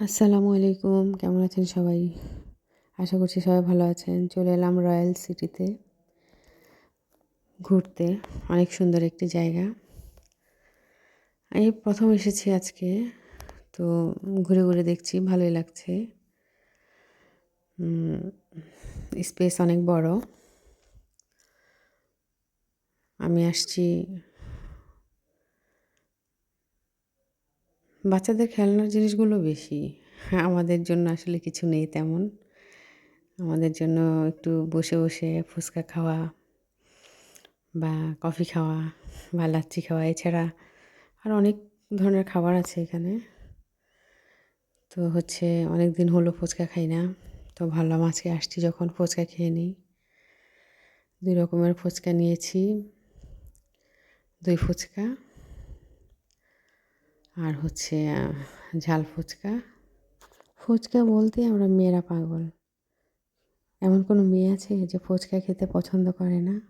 আসসালামু আলাইকুম, কেমন আছেন সবাই? আশা করছি সবাই ভালো আছেন। চলে এলাম রয়্যাল সিটিতে ঘুরতে। অনেক সুন্দর একটি জায়গা। এই প্রথম এসেছি আজকে, তো ঘুরে ঘুরে দেখছি, ভালোই লাগছে। স্পেস অনেক বড়। আমি আসছি বাচ্চাদের খেলনার জিনিসগুলো বেশি। হ্যাঁ আমাদের জন্য আসলে কিছু নেই তেমন। আমাদের জন্য একটু বসে বসে ফুচকা খাওয়া বা কফি খাওয়া বা লাচ্ছি খাওয়া, এছাড়া আর অনেক ধরনের খাবার আছে এখানে। তো হচ্ছে অনেক দিন হলো ফুচকা খাই না, তো ভাবলাম আজকে আসছি যখন ফুচকা খেয়ে নিই। দুই রকমের ফুচকা নিয়েছি। দুই ফুচকা। আর হচ্ছে ঝাল ফুচকা। ফুচকা বলতে আমরা মেয়েরা পাগল। এমন কোনো মেয়ে আছে যে ফুচকা খেতে পছন্দ করে না?